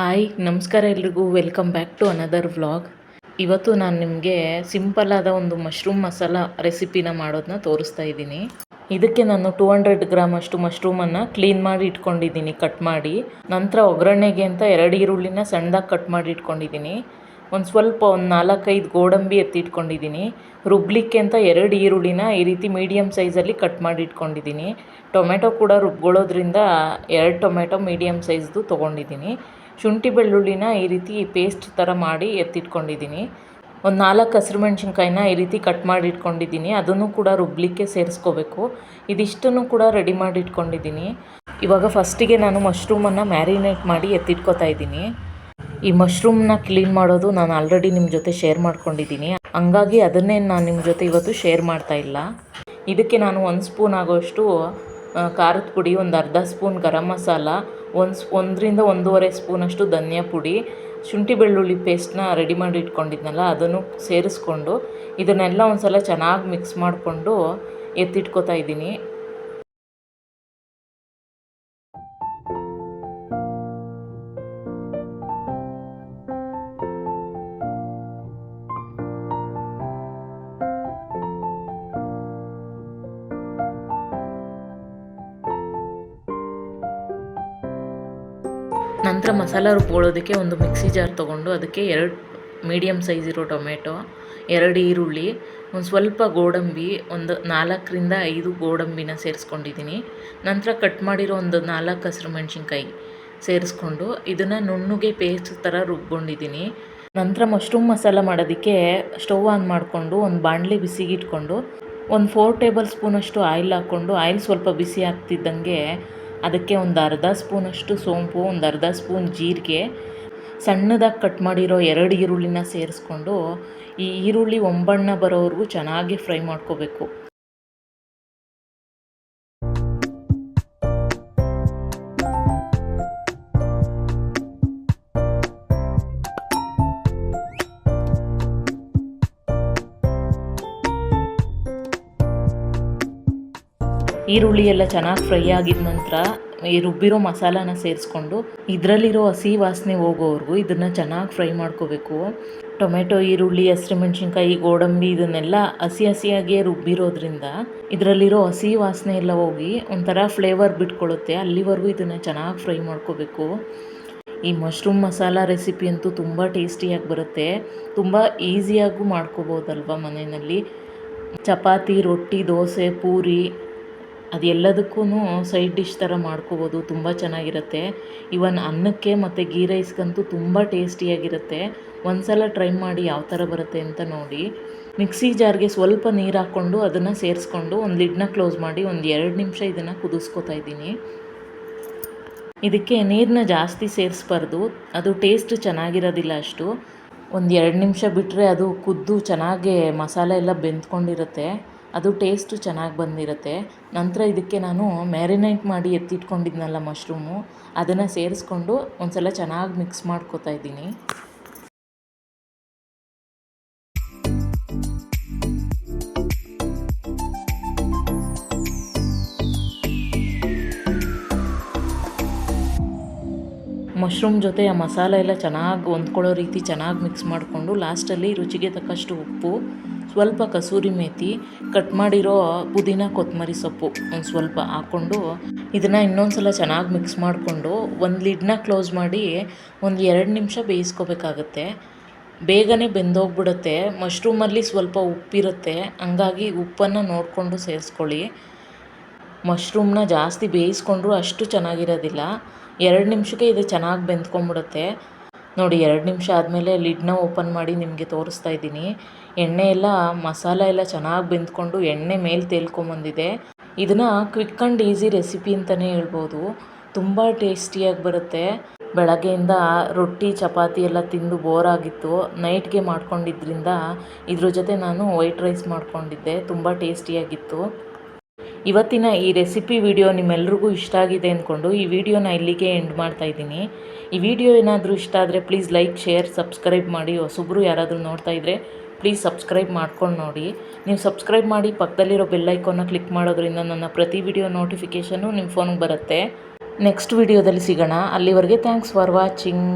Hi, ನಮಸ್ಕಾರ ಎಲ್ರಿಗೂ. Welcome back to another vlog ಇವತ್ತು ನಾನು ನಿಮಗೆ ಸಿಂಪಲ್ಲಾದ ಒಂದು ಮಶ್ರೂಮ್ ಮಸಾಲ ರೆಸಿಪಿನ ಮಾಡೋದನ್ನ ತೋರಿಸ್ತಾ ಇದ್ದೀನಿ. ಇದಕ್ಕೆ ನಾನು ಟೂ ಹಂಡ್ರೆಡ್ ಗ್ರಾಮ್ ಅಷ್ಟು ಮಶ್ರೂಮನ್ನು ಕ್ಲೀನ್ ಮಾಡಿ ಇಟ್ಕೊಂಡಿದ್ದೀನಿ ಕಟ್ ಮಾಡಿ. ನಂತರ ಒಗ್ಗರಣೆಗೆ ಅಂತ ಎರಡು ಈರುಳ್ಳಿನ ಸಣ್ಣದಾಗಿ ಕಟ್ ಮಾಡಿ ಇಟ್ಕೊಂಡಿದ್ದೀನಿ. ಒಂದು ಸ್ವಲ್ಪ ಒಂದು ನಾಲ್ಕೈದು ಗೋಡಂಬಿ ಎತ್ತಿಟ್ಕೊಂಡಿದ್ದೀನಿ ರುಬ್ಲಿಕ್ಕೆ ಅಂತ ಎರಡು ಈರುಳ್ಳಿನ ಈ ರೀತಿ ಮೀಡಿಯಮ್ ಸೈಜಲ್ಲಿ ಕಟ್ ಮಾಡಿ ಇಟ್ಕೊಂಡಿದ್ದೀನಿ. ಟೊಮೆಟೊ ಕೂಡ ರುಬ್ಕೊಳ್ಳೋದ್ರಿಂದ ಎರಡು ಟೊಮೆಟೊ ಮೀಡಿಯಮ್ ಸೈಜ್ದು ತೊಗೊಂಡಿದ್ದೀನಿ. ಶುಂಠಿ ಬೆಳ್ಳುಳ್ಳಿನ ಈ ರೀತಿ ಪೇಸ್ಟ್ ಥರ ಮಾಡಿ ಎತ್ತಿಟ್ಕೊಂಡಿದ್ದೀನಿ. ಒಂದು ನಾಲ್ಕು ಹಸಿರು ಮೆಣಸಿನ್ಕಾಯಿನ ಈ ರೀತಿ ಕಟ್ ಮಾಡಿ ಇಟ್ಕೊಂಡಿದ್ದೀನಿ. ಅದನ್ನು ಕೂಡ ರುಬ್ಲಿಕ್ಕೆ ಸೇರಿಸ್ಕೋಬೇಕು. ಇದಿಷ್ಟನ್ನು ಕೂಡ ರೆಡಿ ಮಾಡಿ ಇಟ್ಕೊಂಡಿದ್ದೀನಿ. ಇವಾಗ ಫಸ್ಟಿಗೆ ನಾನು ಮಶ್ರೂಮನ್ನು ಮ್ಯಾರಿನೇಟ್ ಮಾಡಿ ಎತ್ತಿಟ್ಕೊತಾ ಇದ್ದೀನಿ. ಈ ಮಶ್ರೂಮ್ನ ಕ್ಲೀನ್ ಮಾಡೋದು ನಾನು ಆಲ್ರೆಡಿ ನಿಮ್ಮ ಜೊತೆ ಶೇರ್ ಮಾಡ್ಕೊಂಡಿದ್ದೀನಿ. ಹಂಗಾಗಿ ಅದನ್ನೇ ನಾನು ನಿಮ್ಮ ಜೊತೆ ಇವತ್ತು ಶೇರ್ ಮಾಡ್ತಾ ಇಲ್ಲ. ಇದಕ್ಕೆ ನಾನು ಒಂದು ಸ್ಪೂನ್ ಆಗೋಷ್ಟು ಖಾರದ ಪುಡಿ, ಒಂದು ಅರ್ಧ ಸ್ಪೂನ್ ಗರಂ ಮಸಾಲ ಒಂದು ಸ್, ಒಂದರಿಂದ ಒಂದೂವರೆ ಸ್ಪೂನಷ್ಟು ಧನಿಯಾ ಪುಡಿ, ಶುಂಠಿ ಬೆಳ್ಳುಳ್ಳಿ ಪೇಸ್ಟ್ನ ರೆಡಿ ಮಾಡಿ ಇಟ್ಕೊಂಡಿದ್ನಲ್ಲ, ಅದನ್ನು ಸೇರಿಸ್ಕೊಂಡು ಇದನ್ನೆಲ್ಲ ಒಂದು ಸಲ ಚೆನ್ನಾಗಿ ಮಿಕ್ಸ್ ಮಾಡಿಕೊಂಡು ಎತ್ತಿಟ್ಕೊತಾ ಇದ್ದೀನಿ. ನಂತರ ಮಸಾಲ ರುಬ್ಕೊಳ್ಳೋದಕ್ಕೆ ಒಂದು ಮಿಕ್ಸಿ ಜಾರ್ ತೊಗೊಂಡು ಅದಕ್ಕೆ ಎರಡು ಮೀಡಿಯಮ್ ಸೈಜ್ ಇರೋ ಟೊಮೆಟೊ, ಎರಡು ಈರುಳ್ಳಿ, ಒಂದು ಸ್ವಲ್ಪ ಗೋಡಂಬಿ, ಒಂದು ನಾಲ್ಕರಿಂದ ಐದು ಗೋಡಂಬಿನ ಸೇರಿಸ್ಕೊಂಡಿದ್ದೀನಿ. ನಂತರ ಕಟ್ ಮಾಡಿರೋ ಒಂದು ನಾಲ್ಕು ಹಸಿರು ಮೆಣಸಿನ್ಕಾಯಿ ಸೇರಿಸ್ಕೊಂಡು ಇದನ್ನು ನುಣ್ಣಗೆ ಪೇಸ್ಟ್ ಥರ ರುಬ್ಕೊಂಡಿದ್ದೀನಿ. ನಂತರ ಮಶ್ರೂಮ್ ಮಸಾಲ ಮಾಡೋದಕ್ಕೆ ಸ್ಟವ್ ಆನ್ ಮಾಡಿಕೊಂಡು ಒಂದು ಬಾಣಲೆ ಬಿಸಿಗಿಟ್ಕೊಂಡು ಒಂದು ಫೋರ್ ಟೇಬಲ್ ಸ್ಪೂನಷ್ಟು ಆಯಿಲ್ ಹಾಕ್ಕೊಂಡು ಆಯಿಲ್ ಸ್ವಲ್ಪ ಬಿಸಿ ಆಗ್ತಿದ್ದಂಗೆ ಅದಕ್ಕೆ ಒಂದು ಅರ್ಧ ಸ್ಪೂನಷ್ಟು ಸೋಂಪು, ಒಂದು ಅರ್ಧ ಸ್ಪೂನ್ ಜೀರಿಗೆ. ಸಣ್ಣದಾಗಿ ಕಟ್ ಮಾಡಿರೋ ಎರಡು ಈರುಳ್ಳಿನ ಸೇರಿಸ್ಕೊಂಡು ಈ ಈರುಳ್ಳಿ ಒಂಬಣ್ಣ ಬರೋವರೆಗೂ ಚೆನ್ನಾಗಿ ಫ್ರೈ ಮಾಡ್ಕೋಬೇಕು. ಈರುಳ್ಳಿ ಎಲ್ಲ ಚೆನ್ನಾಗಿ ಫ್ರೈ ಆಗಿದ ನಂತರ ಈ ರುಬ್ಬಿರೋ ಮಸಾಲಾನ ಸೇರಿಸ್ಕೊಂಡು ಇದರಲ್ಲಿರೋ ಹಸಿ ವಾಸನೆ ಹೋಗೋವರೆಗೂ ಇದನ್ನು ಚೆನ್ನಾಗಿ ಫ್ರೈ ಮಾಡ್ಕೋಬೇಕು. ಟೊಮೆಟೊ, ಈರುಳ್ಳಿ ಹಸಿಮೆಣ್ಸಿನ್ಕಾಯಿ ಗೋಡಂಬಿ ಇದನ್ನೆಲ್ಲ ಹಸಿ ಹಸಿಯಾಗಿಯೇ ರುಬ್ಬಿರೋದ್ರಿಂದ ಇದರಲ್ಲಿರೋ ಹಸಿ ವಾಸನೆ ಎಲ್ಲ ಹೋಗಿ ಒಂಥರ ಫ್ಲೇವರ್ ಬಿಟ್ಕೊಳ್ಳುತ್ತೆ ಅಲ್ಲಿವರೆಗೂ ಇದನ್ನು ಚೆನ್ನಾಗಿ ಫ್ರೈ ಮಾಡ್ಕೋಬೇಕು. ಈ ಮಶ್ರೂಮ್ ಮಸಾಲ ರೆಸಿಪಿ ಅಂತೂ ತುಂಬ ಟೇಸ್ಟಿಯಾಗಿ ಬರುತ್ತೆ. ತುಂಬ ಈಸಿಯಾಗೂ ಮಾಡ್ಕೋಬೋದಲ್ವ ಮನೆಯಲ್ಲಿ? ಚಪಾತಿ, ರೊಟ್ಟಿ, ದೋಸೆ, ಪೂರಿ ಅದೆಲ್ಲದಕ್ಕೂ ಸೈಡ್ ಡಿಶ್ ಥರ ಮಾಡ್ಕೋಬೋದು, ತುಂಬ ಚೆನ್ನಾಗಿರುತ್ತೆ. ಇವನ್ ಅನ್ನಕ್ಕೆ ಮತ್ತು ಗೀ ರೈಸ್ಗಂತೂ ತುಂಬ ಟೇಸ್ಟಿಯಾಗಿರುತ್ತೆ ಒಂದು ಸಲ ಟ್ರೈ ಮಾಡಿ ಯಾವ ಥರ ಬರುತ್ತೆ ಅಂತ ನೋಡಿ. ಮಿಕ್ಸಿ ಜಾರ್ಗೆ ಸ್ವಲ್ಪ ನೀರು ಹಾಕ್ಕೊಂಡು ಅದನ್ನು ಸೇರಿಸ್ಕೊಂಡು ಒಂದು ಲಿಡ್ನ ಕ್ಲೋಸ್ ಮಾಡಿ ಒಂದು ಎರಡು ನಿಮಿಷ ಇದನ್ನು ಕುದಿಸ್ಕೊತಾ ಇದ್ದೀನಿ. ಇದಕ್ಕೆ ನೀರನ್ನ ಜಾಸ್ತಿ ಸೇರಿಸ್ಬಾರ್ದು. ಅದು ಟೇಸ್ಟ್ ಚೆನ್ನಾಗಿರೋದಿಲ್ಲ ಅಷ್ಟು. ಒಂದು ಎರಡು ನಿಮಿಷ ಬಿಟ್ಟರೆ ಅದು ಕುದ್ದು ಚೆನ್ನಾಗಿ ಮಸಾಲೆ ಎಲ್ಲ ಬೆಂದ್ಕೊಂಡಿರುತ್ತೆ. ಅದು ಟೇಸ್ಟು ಚೆನ್ನಾಗಿ ಬಂದಿರುತ್ತೆ. ನಂತರ ಇದಕ್ಕೆ ನಾನು ಮ್ಯಾರಿನೇಟ್ ಮಾಡಿ ಎತ್ತಿಟ್ಕೊಂಡಿದ್ನಲ್ಲ ಮಶ್ರೂಮು, ಅದನ್ನು ಸೇರಿಸ್ಕೊಂಡು ಒಂದು ಸಲ ಚೆನ್ನಾಗಿ ಮಿಕ್ಸ್ ಮಾಡ್ಕೊತಾ ಇದ್ದೀನಿ. ಮಶ್ರೂಮ್ ಜೊತೆ ಆ ಮಸಾಲೆ ಎಲ್ಲ ಚೆನ್ನಾಗಿ ಹೊಂದ್ಕೊಳ್ಳೋ ರೀತಿ ಚೆನ್ನಾಗಿ ಮಿಕ್ಸ್ ಮಾಡಿಕೊಂಡು ಲಾಸ್ಟಲ್ಲಿ ರುಚಿಗೆ ತಕ್ಕಷ್ಟು ಉಪ್ಪು ಸ್ವಲ್ಪ ಕಸೂರಿ ಮೇಥಿ ಕಟ್ ಮಾಡಿರೋ ಪುದೀನ ಕೊತ್ತಂಬರಿ ಸೊಪ್ಪು ಒಂದು ಸ್ವಲ್ಪ ಹಾಕ್ಕೊಂಡು ಇದನ್ನು ಇನ್ನೊಂದು ಸಲ ಚೆನ್ನಾಗಿ ಮಿಕ್ಸ್ ಮಾಡಿಕೊಂಡು ಒಂದು ಲಿಡ್ನ ಕ್ಲೋಸ್ ಮಾಡಿ ಒಂದು ಎರಡು ನಿಮಿಷ ಬೇಯಿಸ್ಕೋಬೇಕಾಗತ್ತೆ. ಬೇಗನೆ ಬೆಂದೋಗ್ಬಿಡುತ್ತೆ. ಮಶ್ರೂಮಲ್ಲಿ ಸ್ವಲ್ಪ ಉಪ್ಪಿರುತ್ತೆ. ಹಂಗಾಗಿ ಉಪ್ಪನ್ನು ನೋಡಿಕೊಂಡು ಸೇರಿಸ್ಕೊಳ್ಳಿ. ಮಶ್ರೂಮ್ನ ಜಾಸ್ತಿ ಬೇಯಿಸ್ಕೊಂಡ್ರೂ ಅಷ್ಟು ಚೆನ್ನಾಗಿರೋದಿಲ್ಲ. ಎರಡು ನಿಮಿಷಕ್ಕೆ ಇದು ಚೆನ್ನಾಗಿ ಬೆಂದ್ಕೊಂಬಿಡುತ್ತೆ ನೋಡಿ, ಎರಡು ನಿಮಿಷ ಆದಮೇಲೆ ಲಿಡ್ನ ಓಪನ್ ಮಾಡಿ ನಿಮಗೆ ತೋರಿಸ್ತಾ ಇದ್ದೀನಿ. ಎಣ್ಣೆ ಎಲ್ಲ, ಮಸಾಲ ಎಲ್ಲ ಚೆನ್ನಾಗಿ ಬೆಂದ್ಕೊಂಡು ಎಣ್ಣೆ ಮೇಲೆ ತೇಲ್ಕೊಂಬಂದಿದೆ. ಇದನ್ನು ಕ್ವಿಕ್ ಆ್ಯಂಡ್ ಈಸಿ ರೆಸಿಪಿ ಅಂತಲೇ ಹೇಳ್ಬೋದು. ತುಂಬ ಟೇಸ್ಟಿಯಾಗಿ ಬರುತ್ತೆ. ಬೆಳಗ್ಗೆಯಿಂದ ರೊಟ್ಟಿ, ಚಪಾತಿ ಎಲ್ಲ ತಿಂದು ಬೋರ್ ಆಗಿತ್ತು ನೈಟ್ಗೆ ಮಾಡ್ಕೊಂಡಿದ್ದರಿಂದ ಇದ್ರ ಜೊತೆ ನಾನು ವೈಟ್ ರೈಸ್ ಮಾಡ್ಕೊಂಡಿದ್ದೆ. ತುಂಬ ಟೇಸ್ಟಿಯಾಗಿತ್ತು. ಇವತ್ತಿನ ಈ ರೆಸಿಪಿ ವಿಡಿಯೋ ನಿಮ್ಮೆಲ್ರಿಗೂ ಇಷ್ಟ ಆಗಿದೆ ಅಂದ್ಕೊಂಡು ಈ ವಿಡಿಯೋನ ಇಲ್ಲಿಗೆ ಎಂಡ್ ಮಾಡ್ತಾ ಇದ್ದೀನಿ. ಈ ವಿಡಿಯೋ ಏನಾದರೂ ಇಷ್ಟ ಆದರೆ ಪ್ಲೀಸ್ ಲೈಕ್ ಶೇರ್ ಸಬ್ಸ್ಕ್ರೈಬ್ ಮಾಡಿ. ಹೊಸಬ್ರು ಯಾರಾದರೂ ನೋಡ್ತಾ ಇದ್ದರೆ ಪ್ಲೀಸ್ ಸಬ್ಸ್ಕ್ರೈಬ್ ಮಾಡ್ಕೊಂಡು ನೋಡಿ. ನೀವು ಸಬ್ಸ್ಕ್ರೈಬ್ ಮಾಡಿ ಪಕ್ಕದಲ್ಲಿರೋ ಬೆಲ್ ಐಕಾನ್ನ ಕ್ಲಿಕ್ ಮಾಡೋದ್ರಿಂದ ನನ್ನ ಪ್ರತಿ ವಿಡಿಯೋ ನೋಟಿಫಿಕೇಷನ್ನು ನಿಮ್ಮ ಫೋನ್ಗೆ ಬರುತ್ತೆ. ನೆಕ್ಸ್ಟ್ ವಿಡಿಯೋದಲ್ಲಿ ಸಿಗೋಣ. ಅಲ್ಲಿವರೆಗೆ ಥ್ಯಾಂಕ್ಸ್ ಫಾರ್ ವಾಚಿಂಗ್